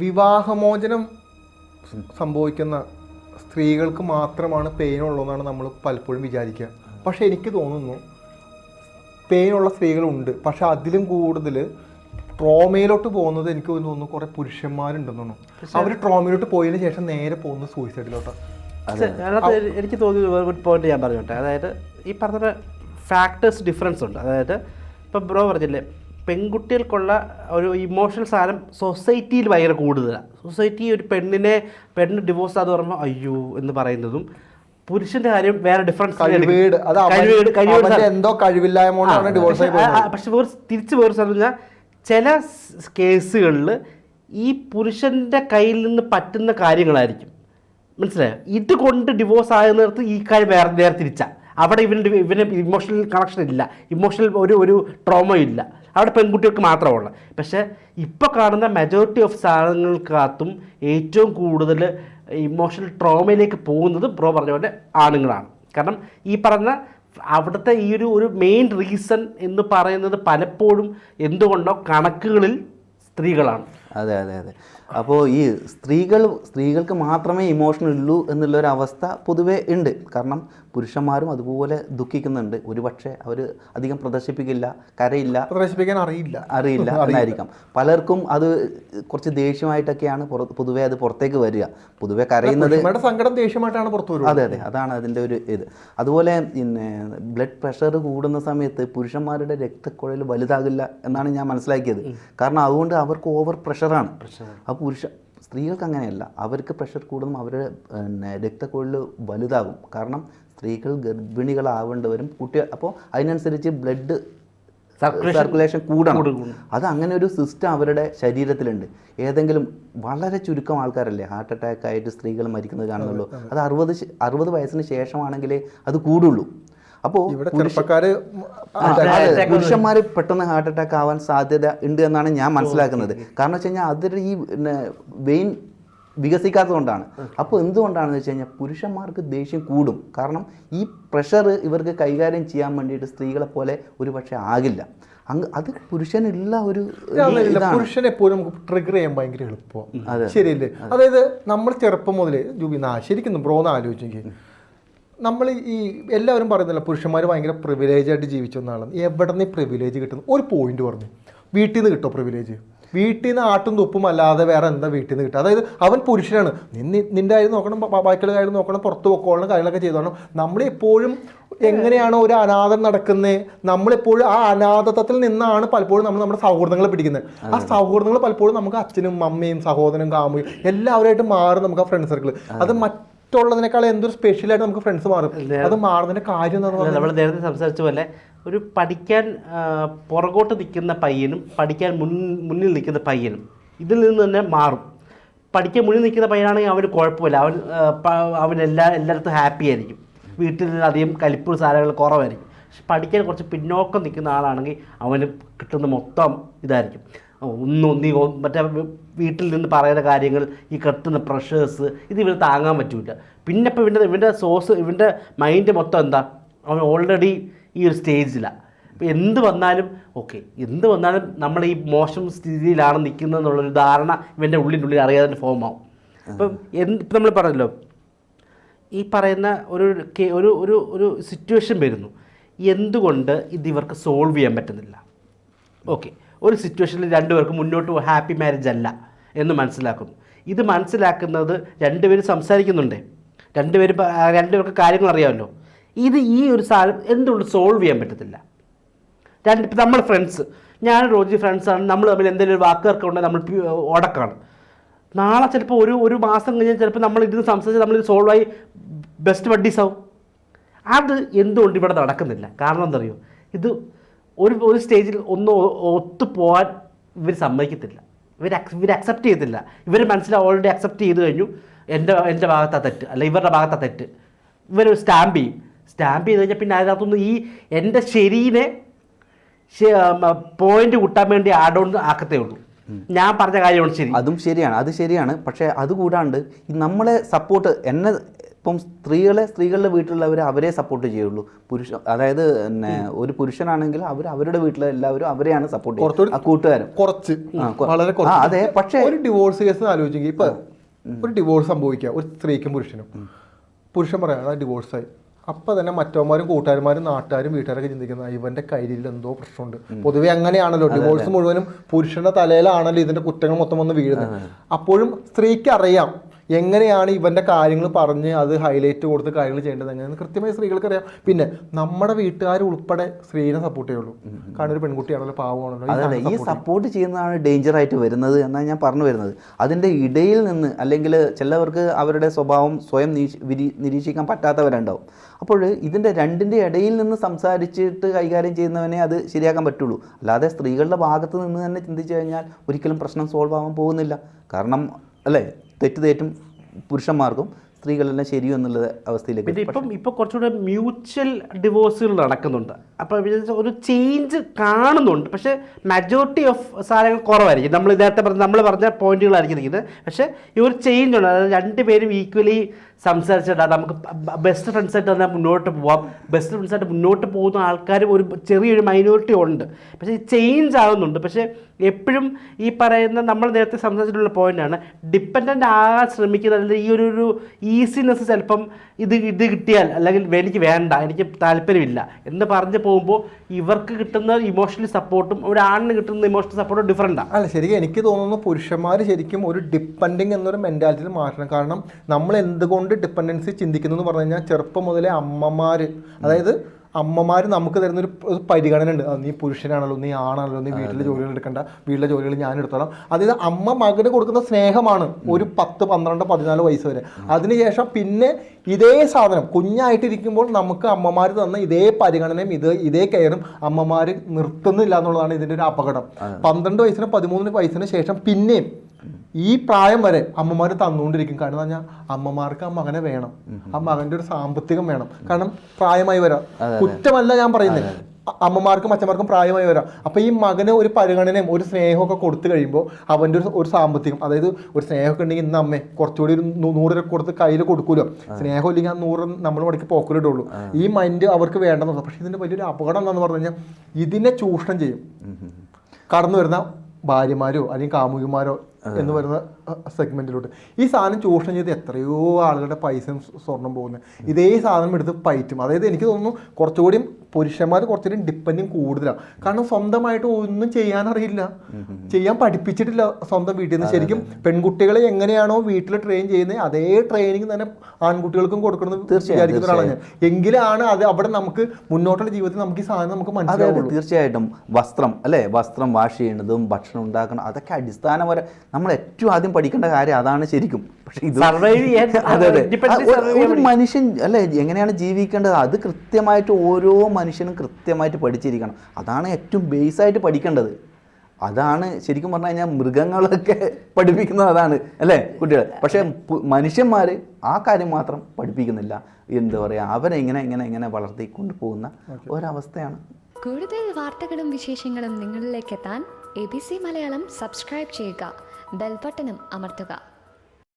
വിവാഹമോചനം സംഭവിക്കുന്ന സ്ത്രീകൾക്ക് മാത്രമാണ് പെയിൻ ഉള്ളതെന്നാണ് നമ്മൾ പലപ്പോഴും വിചാരിക്കുക. പക്ഷേ എനിക്ക് തോന്നുന്നു പെയിനുള്ള ഉള്ള സ്ത്രീകളുണ്ട്. പക്ഷെ അതിലും കൂടുതൽ ട്രോമയിലോട്ട് പോകുന്നത് എനിക്ക് തോന്നുന്നു കുറെ പുരുഷന്മാരുണ്ടെന്നു തോന്നുന്നു അവർ ട്രോമയിലോട്ട് പോയതിനു ശേഷം നേരെ പോകുന്നത് സൂയിസൈഡിലോട്ടാണ് അതിനകത്ത് എനിക്ക് തോന്നിയ ഒരു പോയിന്റ് ഞാൻ പറഞ്ഞോട്ടെ. അതായത് ഈ പറഞ്ഞ ഫാക്ടേഴ്സ് ഡിഫറൻസ് ഉണ്ട്. അതായത് ഇപ്പം ബ്രോ പറഞ്ഞില്ലേ പെൺകുട്ടികൾക്കുള്ള ഒരു ഇമോഷണൽ സാധനം സൊസൈറ്റിയിൽ ഭയങ്കര കൂടുതലാണ് സൊസൈറ്റി ഒരു പെണ്ണിനെ പെണ്ണ് ഡിവോഴ്സ് ആന്ന് പറയുമ്പോൾ അയ്യോ എന്ന് പറയുന്നതും പുരുഷന്റെ കാര്യം വേറെ ഡിഫറൻസ് അത് എന്തോ കഴിവില്ലായ്മ പക്ഷെ വേറെ തിരിച്ച് വേറെ പറഞ്ഞാൽ ചില കേസുകളിൽ ഈ പുരുഷന്റെ കയ്യിൽ നിന്ന് പറ്റുന്ന കാര്യങ്ങളായിരിക്കും. മനസ്സിലായോ? ഇത് കൊണ്ട് ഡിവോഴ്സ് ആകുന്നിടത്ത് ഈ കാര്യം വേറെ നേരെ തിരിച്ചാ. അവിടെ ഇവന് ഇവന് ഇമോഷണൽ കണക്ഷൻ ഇല്ല. ഇമോഷണൽ ഒരു ഒരു ട്രോമ ഇല്ല. അവിടെ പെൺകുട്ടികൾക്ക് മാത്രമുള്ള പക്ഷേ ഇപ്പോൾ കാണുന്ന മെജോറിറ്റി ഓഫ് സാധനങ്ങൾക്കകത്തും ഏറ്റവും കൂടുതൽ ഇമോഷണൽ ട്രോമയിലേക്ക് പോകുന്നത് ബ്രോ പറഞ്ഞ പോലെ ആണുങ്ങളാണ്. കാരണം ഈ പറഞ്ഞ അവിടുത്തെ ഈ ഒരു ഒരു മെയിൻ റീസൺ എന്ന് പറയുന്നത് പലപ്പോഴും എന്തുകൊണ്ടോ കണക്കുകളിൽ സ്ത്രീകളാണ്. അതെ അതെ അതെ. അപ്പോൾ ഈ സ്ത്രീകൾ സ്ത്രീകൾക്ക് മാത്രമേ ഇമോഷൻ ഉള്ളൂ എന്നുള്ളൊരു അവസ്ഥ പൊതുവേ ഉണ്ട്. കാരണം പുരുഷന്മാരും അതുപോലെ ദുഃഖിക്കുന്നുണ്ട്. ഒരുപക്ഷെ അവർ അധികം പ്രദർശിപ്പിക്കില്ല കരയില്ല പ്രദർശിപ്പിക്കാൻ അറിയില്ല. അറിയില്ല എന്നായിരിക്കാം. പലർക്കും അത് കുറച്ച് ദേഷ്യമായിട്ടൊക്കെയാണ് പൊതുവേ അത് പുറത്തേക്ക് വരിക. പൊതുവേ കരയുന്നത് സങ്കടം ദേഷ്യമായിട്ടാണ് പുറത്തു വരുന്നത് അതെ അതെ. അതാണ് അതിന്റെ ഒരു ഇത്. അതുപോലെ പിന്നെ ബ്ലഡ് പ്രഷർ കൂടുന്ന സമയത്ത് പുരുഷന്മാരുടെ രക്തക്കുഴൽ വലുതാകില്ല എന്നാണ് ഞാൻ മനസ്സിലാക്കിയത്. കാരണം അതുകൊണ്ട് അവർക്ക് ഓവർ പ്രഷറാണ് ആ പുരുഷ സ്ത്രീകൾക്ക് അങ്ങനെയല്ല അവർക്ക് പ്രഷർ കൂടുന്നു അവരുടെ പിന്നെ രക്തക്കൊഴിൽ വലുതാകും. കാരണം സ്ത്രീകൾ ഗർഭിണികളാവേണ്ടവരും കുട്ടികൾ അപ്പോൾ അതിനനുസരിച്ച് ബ്ലഡ് സർക്കുലേഷൻ കൂടണം. അത് അങ്ങനെ ഒരു സിസ്റ്റം അവരുടെ ശരീരത്തിലുണ്ട്. ഏതെങ്കിലും വളരെ ചുരുക്കം ആൾക്കാരല്ലേ ഹാർട്ട് അറ്റാക്ക് ആയിട്ട് സ്ത്രീകൾ മരിക്കുന്നത് കാണുന്നുള്ളൂ. അത് അറുപത് അറുപത് വയസ്സിന് ശേഷമാണെങ്കിലേ അത് കൂടുള്ളൂ. അപ്പോൾ ഇവിടെ ചെറുപ്പക്കാര് പുരുഷന്മാർ പെട്ടെന്ന് ഹാർട്ട് അറ്റാക്ക് ആവാൻ സാധ്യത ഉണ്ട് എന്നാണ് ഞാൻ മനസ്സിലാക്കുന്നത്. കാരണം വെച്ച് കഴിഞ്ഞാൽ അതൊരു ഈ വെയിൻ വികസിക്കാത്തതുകൊണ്ടാണ് അപ്പോൾ എന്തുകൊണ്ടാണെന്ന് വെച്ച് കഴിഞ്ഞാൽ പുരുഷന്മാർക്ക് ദേഷ്യം കൂടും. കാരണം ഈ പ്രഷർ ഇവർക്ക് കൈകാര്യം ചെയ്യാൻ വേണ്ടിയിട്ട് സ്ത്രീകളെ പോലെ ഒരു പക്ഷേ ആകില്ല. അങ്ങ് അത് പുരുഷനുള്ള ഒരു പുരുഷനെ പോലും എപ്പോഴും നമുക്ക് ട്രിഗർ ചെയ്യാൻ ഭയങ്കര എളുപ്പമാണ് ശരിയല്ലേ? അതായത് നമ്മൾ ചെറുപ്പം മുതലേ ജൂബി നാ ശരിക്കും ബ്രോ എന്ന് ആലോചിച്ചെങ്കിൽ നമ്മൾ ഈ എല്ലാവരും പറയുന്നില്ല പുരുഷന്മാർ ഭയങ്കര പ്രിവിലേജ് ആയിട്ട് ജീവിച്ചു ഒന്നാണ്. എവിടെ നിന്ന് പ്രിവിലേജ് കിട്ടുന്നു? ഒരു പോയിന്റ് പറഞ്ഞു. വീട്ടിൽ നിന്ന് കിട്ടോ പ്രിവിലേജ് വീട്ടിൽ നിന്ന് ആട്ടും തുപ്പും അല്ലാതെ വേറെ എന്താ വീട്ടിൽ നിന്ന് കിട്ടുക? അതായത് അവൻ പുരുഷനാണ്. നിന്നെ നിന്റെ കാര്യം നോക്കണം ബാക്കിയുള്ള കാര്യം നോക്കണം പുറത്ത് പൊക്കോളണം കാര്യങ്ങളൊക്കെ ചെയ്തോണം നമ്മളെപ്പോഴും എങ്ങനെയാണ് ഒരു അനാഥം നടക്കുന്നത്? നമ്മളെപ്പോഴും ആ അനാഥത്വത്തിൽ നിന്നാണ് പലപ്പോഴും നമ്മൾ നമ്മുടെ സൗഹൃദങ്ങളെ പിടിക്കുന്നത്. ആ സൗഹൃദങ്ങൾ പലപ്പോഴും നമുക്ക് അച്ഛനും അമ്മയും സഹോദരനും കാമുകയും എല്ലാവരുമായിട്ട് മാറും നമുക്ക് ആ ഫ്രണ്ട് സർക്കിൾ അത് മറ്റുള്ളതിനേക്കാൾ എന്തൊരു സ്പെഷ്യലായിട്ട് നമുക്ക് ഫ്രണ്ട്സ് മാറും. അത് മാറുന്നതിന്റെ കാര്യം എന്താണെന്ന് നമ്മൾ നേരത്തെ സംസാരിച്ച പോലെ ഒരു പഠിക്കാൻ പുറകോട്ട് നിൽക്കുന്ന പയ്യനും പഠിക്കാൻ മുൻ മുന്നിൽ നിൽക്കുന്ന പയ്യനും ഇതിൽ നിന്ന് തന്നെ മാറും. പഠിക്കാൻ മുന്നിൽ നിൽക്കുന്ന പയ്യനാണെങ്കിൽ അവന് കുഴപ്പമില്ല. അവൻ അവൻ എല്ലാ എല്ലായിടത്തും ഹാപ്പി ആയിരിക്കും. വീട്ടിൽ അധികം കലിപ്പ് സാധനങ്ങൾ കുറവായിരിക്കും. പക്ഷെ പഠിക്കാൻ കുറച്ച് പിന്നോക്കം നിൽക്കുന്ന ആളാണെങ്കിൽ അവന് കിട്ടുന്ന മൊത്തം ഇതായിരിക്കും. ഒന്നും നീ മറ്റേ വീട്ടിൽ നിന്ന് പറയുന്ന കാര്യങ്ങൾ ഈ കെട്ടുന്ന പ്രഷേഴ്സ് ഇത് ഇവന് താങ്ങാൻ പറ്റില്ല പിന്നെ ഇപ്പോൾ ഇവന്റെ ഇവന്റെ സോഴ്സ് ഇവന്റെ മൈൻഡ് മൊത്തം എന്താ? അവൻ ഓൾറെഡി ഈ ഒരു സ്റ്റേജിലാണ് അപ്പോൾ എന്ത് വന്നാലും ഓക്കെ എന്ത് വന്നാലും നമ്മൾ ഈ മോശം സ്ഥിതിയിലാണ് നിൽക്കുന്നത് എന്നുള്ളൊരു ധാരണ ഇവന്റെ ഉള്ളിൽ അറിയാതെ ഫോം ആവും. അപ്പം എന്ത് ഇപ്പം നമ്മൾ പറഞ്ഞല്ലോ ഈ പറയുന്ന ഒരു ഒരു ഒരു ഒരു സിറ്റുവേഷൻ വരുന്നു. എന്തുകൊണ്ട് ഇത് ഇവർക്ക് സോൾവ് ചെയ്യാൻ പറ്റുന്നില്ല? ഓക്കെ ഒരു സിറ്റുവേഷനിൽ രണ്ടുപേർക്കും മുന്നോട്ട് ഹാപ്പി മാരേജ് അല്ല എന്ന് മനസ്സിലാക്കുന്നു ഇത് മനസ്സിലാക്കുന്നത് രണ്ടുപേരും സംസാരിക്കുന്നുണ്ട്. രണ്ടുപേരും രണ്ടുപേർക്ക് കാര്യങ്ങൾ അറിയാമല്ലോ. ഇത് ഈ ഒരു സാധനം എന്തുകൊണ്ട് സോൾവ് ചെയ്യാൻ പറ്റത്തില്ല? രണ്ട് ഇപ്പം നമ്മൾ ഫ്രണ്ട്സ് ഞാൻ റോജി ഫ്രണ്ട്സാണ് നമ്മൾ തമ്മിൽ എന്തെങ്കിലും ഒരു വാക്കുകൾക്ക് ഉണ്ടെങ്കിൽ നമ്മൾ ഉടക്കാണ് നാളെ ചിലപ്പോൾ ഒരു ഒരു മാസം കഴിഞ്ഞാൽ ചിലപ്പോൾ നമ്മൾ ഇതിന് സംസാരിച്ച് നമ്മൾ സോൾവ് ആയി ബെസ്റ്റ് ബഡ്ഡീസ് ആവും. അത് എന്തുകൊണ്ട് ഇവിടെ നടക്കുന്നില്ല? കാരണം എന്തറിയോ ഇത് ഒരു ഒരു സ്റ്റേജിൽ ഒന്നും ഒത്തു പോകാൻ ഇവർ സമ്മതിക്കത്തില്ല. ഇവർ ഇവർ അക്സെപ്റ്റ് ചെയ്തില്ല ഇവർ മനസ്സിൽ ഓൾറെഡി അക്സെപ്റ്റ് ചെയ്ത് കഴിഞ്ഞു. എന്റെ എന്റെ ഭാഗത്താ തെറ്റ്. അല്ല ഇവരുടെ ഭാഗത്താ തെറ്റ്. ഇവർ സ്റ്റാമ്പ് ചെയ്യും. സ്റ്റാമ്പ് ചെയ്ത് കഴിഞ്ഞാൽ പിന്നെ അതിനകത്തൊന്നും ഈ എന്റെ ശരീനെ പോയിന്റ് കൂട്ടാൻ വേണ്ടി ആഡ് ഓൺ ആക്കത്തേ ഉള്ളൂ. ഞാൻ പറഞ്ഞ കാര്യമാണ് ശരി. അതും ശരിയാണ്. അത് ശരിയാണ്. പക്ഷേ അതുകൂടാണ്ട് ഈ നമ്മളെ സപ്പോർട്ട് എന്നെ ഇപ്പം സ്ത്രീകളെ സ്ത്രീകളുടെ വീട്ടിലുള്ളവർ അവരെ സപ്പോർട്ട് ചെയ്യുള്ളൂ. പുരുഷ അതായത് പിന്നെ ഒരു പുരുഷനാണെങ്കിൽ അവർ അവരുടെ വീട്ടിലെ എല്ലാവരും അവരെയാണ് സപ്പോർട്ട് ചെയ്യുന്നത് ആ കൂട്ടുകാരും. കുറച്ച്. വളരെ കുറച്ച്. അതെ പക്ഷേ ഒരു ഡിവോഴ്സ് കേസ് ആലോചിക്കുക ഇപ്പൊ ഒരു ഡിവോഴ്സ് സംഭവിക്കുക. ഒരു സ്ത്രീക്കും പുരുഷനും. പുരുഷൻ പറയാം ഡിവോഴ്സായി അപ്പൊ തന്നെ മറ്റവന്മാരും കൂട്ടുകാരന്മാരും നാട്ടുകാരും വീട്ടുകാരൊക്കെ ചിന്തിക്കുന്ന ഇവന്റെ കയ്യിൽ എന്തോ പ്രശ്നമുണ്ട്. പൊതുവെ അങ്ങനെയാണല്ലോ. ഡിവോഴ്സ് മുഴുവനും പുരുഷന്റെ തലയിലാണല്ലോ ഇതിന്റെ കുറ്റങ്ങൾ മൊത്തം വന്ന് വീഴുന്നത്. അപ്പോഴും സ്ത്രീക്ക് അറിയാം. എങ്ങനെയാണ് ഇവന്റെ കാര്യങ്ങൾ പറഞ്ഞ് അത് ഹൈലൈറ്റ് കൊടുത്ത് കാര്യങ്ങൾ ചെയ്യേണ്ടത് എങ്ങനെയാണ് കൃത്യമായി സ്ത്രീകൾക്ക് അറിയാം പിന്നെ നമ്മുടെ വീട്ടുകാർ ഉൾപ്പെടെ സ്ത്രീനെ സപ്പോർട്ട് ചെയ്യുള്ളൂ. കാരണം ഒരു പെൺകുട്ടിയാണല്ലോ പാവമാണല്ലോ. ഈ സപ്പോർട്ട് ചെയ്യുന്നതാണ് ഡേഞ്ചർ ആയിട്ട് വരുന്നത് എന്നാണ് ഞാൻ പറഞ്ഞു വരുന്നത്. അതിന്റെ ഇടയിൽ നിന്ന് അല്ലെങ്കിൽ ചിലവർക്ക് അവരുടെ സ്വഭാവം സ്വയം നിരീക്ഷിക്കാൻ പറ്റാത്തവരുണ്ടാവും. അപ്പോൾ ഇതിന്റെ രണ്ടിന്റെ ഇടയിൽ നിന്ന് സംസാരിച്ചിട്ട് കൈകാര്യം ചെയ്യുന്നവനെ അത് ശരിയാക്കാൻ പറ്റുള്ളൂ. അല്ലാതെ സ്ത്രീകളുടെ ഭാഗത്ത് നിന്ന് തന്നെ ചിന്തിച്ചു കഴിഞ്ഞാൽ ഒരിക്കലും പ്രശ്നം സോൾവ് ആവാൻ പോകുന്നില്ല. കാരണം അല്ലേ? തെറ്റ് തെറ്റും പുരുഷന്മാർക്കും സ്ത്രീകളെല്ലാം ശരിയോ എന്നുള്ള അവസ്ഥയിലേക്ക് പിന്നെ ഇപ്പം ഇപ്പോൾ കുറച്ചുകൂടെ മ്യൂച്വൽ ഡിവോഴ്സുകൾ നടക്കുന്നുണ്ട്. അപ്പോൾ ഒരു ചേഞ്ച് കാണുന്നുണ്ട്. പക്ഷേ മെജോറിറ്റി ഓഫ് സാധനങ്ങൾ കുറവായിരിക്കും. നമ്മൾ നേരത്തെ പറഞ്ഞ നമ്മൾ പറഞ്ഞ പോയിന്റുകളായിരിക്കും നിൽക്കുന്നത് പക്ഷേ ഈ ഒരു ചേഞ്ച് ഉണ്ട്. അതായത് രണ്ടുപേരും ഈക്വലി സംസാരിച്ചിട്ട് നമുക്ക് ബെസ്റ്റ് ഫ്രണ്ട്സായിട്ട് തന്നെ മുന്നോട്ട് പോവാം. ബെസ്റ്റ് ഫ്രണ്ട്സായിട്ട് മുന്നോട്ട് പോകുന്ന ആൾക്കാർ ഒരു ചെറിയൊരു മൈനോറിറ്റി ഉണ്ട്. പക്ഷേ ചേഞ്ച് ആകുന്നുണ്ട് പക്ഷേ എപ്പോഴും ഈ പറയുന്ന നമ്മൾ നേരത്തെ സംസാരിച്ചിട്ടുള്ള പോയിന്റാണ് ഡിപ്പെൻഡന്റ് ആകാൻ ശ്രമിക്കുന്ന അല്ലെങ്കിൽ ഈ ഒരു ഒരു ഈസിനെസ് ചിലപ്പം ഇത് ഇത് കിട്ടിയാൽ അല്ലെങ്കിൽ എനിക്ക് വേണ്ട എനിക്ക് താല്പര്യമില്ല എന്ന് പറഞ്ഞു പോകുമ്പോൾ ഇവർക്ക് കിട്ടുന്ന ഇമോഷണൽ സപ്പോർട്ടും ഒരു ആണിന് കിട്ടുന്ന ഇമോഷണൽ സപ്പോർട്ടും ഡിഫറെന്റാണ് അല്ല ശരിക്കും എനിക്ക് തോന്നുന്നു പുരുഷന്മാർ ശരിക്കും ഒരു ഡിപ്പെൻഡിങ് എന്നൊരു മെന്റാലിറ്റിയിൽ മാറ്റണം. കാരണം നമ്മൾ എന്തുകൊണ്ട് ഡിപ്പെൻഡൻസി ചിന്തിക്കുന്നു എന്ന് പറഞ്ഞു കഴിഞ്ഞാൽ ചെറുപ്പം മുതലേ അമ്മമാർ അതായത് അമ്മമാർ നമുക്ക് തരുന്ന ഒരു ഒരു പരിഗണന ഉണ്ട് നീ പുരുഷനാണല്ലോ നീ ആണല്ലോ നീ വീട്ടിലെ ജോലികൾ എടുക്കണ്ട. വീട്ടിലെ ജോലികൾ ഞാൻ എടുത്തോളാം. അതായത് അമ്മ മകന് കൊടുക്കുന്ന സ്നേഹമാണ് ഒരു പത്ത് പന്ത്രണ്ട് പതിനാല് വയസ്സ് വരെ. അതിനുശേഷം പിന്നെ ഇതേ സാധനം കുഞ്ഞായിട്ടിരിക്കുമ്പോൾ നമുക്ക് അമ്മമാർ തന്ന ഇതേ പരിഗണനയും ഇത് ഇതേ കെയറും അമ്മമാർ നിർത്തുന്നില്ല എന്നുള്ളതാണ് ഇതിന്റെ ഒരു അപകടം. പന്ത്രണ്ട് വയസ്സിന് പതിമൂന്ന് വയസ്സിന് ശേഷം പിന്നെയും ഈ പ്രായം വരെ അമ്മമാർ തന്നുകൊണ്ടിരിക്കും കാരണം പറഞ്ഞാൽ അമ്മമാർക്ക് ആ മകനെ വേണം. ആ മകന്റെ ഒരു സാമ്പത്തികം വേണം. കാരണം പ്രായമായി വരാം. കുറ്റമല്ല ഞാൻ പറയുന്നത് അമ്മമാർക്കും അച്ഛന്മാർക്കും പ്രായമായി വരാം. അപ്പൊ ഈ മകന് ഒരു പരിഗണനയും ഒരു സ്നേഹമൊക്കെ കൊടുത്തു കഴിയുമ്പോൾ അവന്റെ ഒരു ഒരു സാമ്പത്തികം അതായത് ഒരു സ്നേഹമൊക്കെ ഉണ്ടെങ്കിൽ ഇന്ന് അമ്മേ കുറച്ചുകൂടി ഒരു നൂറ് രൂപ കൊടുത്ത് കയ്യിൽ കൊടുക്കൂലോ? സ്നേഹം ഇല്ലെങ്കിൽ ആ നൂറ് നമ്മൾ മടക്കി പോക്കലിടുള്ളൂ ഈ മൈൻഡ് അവർക്ക് വേണ്ടെന്ന് പക്ഷെ ഇതിന്റെ വലിയൊരു അപകടം എന്താന്ന് പറഞ്ഞു കഴിഞ്ഞാൽ ഇതിനെ ചൂഷണം ചെയ്യും. കടന്നു വരുന്ന ഭാര്യമാരോ അല്ലെങ്കിൽ കാമുകിമാരോ എന്ന് വരുന്ന സെഗ്മെന്റിലോട്ട് ഈ സാധനം ചൂഷണം ചെയ്ത് എത്രയോ ആളുകളുടെ പൈസയും സ്വർണം പോകുന്നത് ഇതേ സാധനം എടുത്ത് പയറ്റും. അതായത് എനിക്ക് തോന്നുന്നു കുറച്ചുകൂടി പുരുഷന്മാർ കുറച്ചുകൂടി ഡിപ്പെൻഡിങ് കൂടുതലാണ്. കാരണം സ്വന്തമായിട്ട് ഒന്നും ചെയ്യാൻ അറിയില്ല ചെയ്യാൻ പഠിപ്പിച്ചിട്ടില്ല സ്വന്തം വീട്ടിൽ നിന്ന്. ശരിക്കും പെൺകുട്ടികളെ എങ്ങനെയാണോ വീട്ടിൽ ട്രെയിൻ ചെയ്യുന്നത് അതേ ട്രെയിനിങ് തന്നെ ആൺകുട്ടികൾക്കും കൊടുക്കണമെന്ന് വിചാരിക്കുന്ന ഒരാളാണ് ഞാൻ. എങ്കിലാണ് അത് അവിടെ നമുക്ക് മുന്നോട്ടുള്ള ജീവിതത്തിൽ നമുക്ക് ഈ സാധനം നമുക്ക് മനസ്സിലാവുള്ളൂ. തീർച്ചയായിട്ടും. വസ്ത്രം അല്ലേ? വസ്ത്രം വാഷ് ചെയ്യുന്നതും ഭക്ഷണം ഉണ്ടാക്കണം. അതൊക്കെ അടിസ്ഥാനപര നമ്മൾ ഏറ്റവും ആദ്യം പഠിക്കേണ്ട കാര്യം അതാണ് ശരിക്കും. പക്ഷേ ഇത് സർവൈവ് ചെയ്യാൻ ഒരു മനുഷ്യൻ അല്ലെ എങ്ങനെയാണ് ജീവിക്കേണ്ടത്? അത് കൃത്യമായിട്ട് ഓരോ മനുഷ്യനും കൃത്യമായിട്ട് പഠിച്ചിരിക്കണം. അതാണ് ഏറ്റവും ബേസ് ആയിട്ട് പഠിക്കേണ്ടത്. അതാണ് ശരിക്കും പറഞ്ഞു കഴിഞ്ഞാൽ മൃഗങ്ങളൊക്കെ പഠിപ്പിക്കുന്നത് അതാണ് അല്ലേ കുട്ടികൾ പക്ഷേ മനുഷ്യന്മാർ ആ കാര്യം മാത്രം പഠിപ്പിക്കുന്നില്ല. എന്താ പറയുക അവരെ ഇങ്ങനെ ഇങ്ങനെ ഇങ്ങനെ വളർത്തിക്കൊണ്ട് പോകുന്ന ഒരവസ്ഥയാണ്. കൂടുതൽ വാർത്തകളും വിശേഷങ്ങളും നിങ്ങളിലേക്ക് എത്താൻ A B C Malayalam subscribe ചെയ്യുക. ബെൽബട്ടനും അമർത്തുക.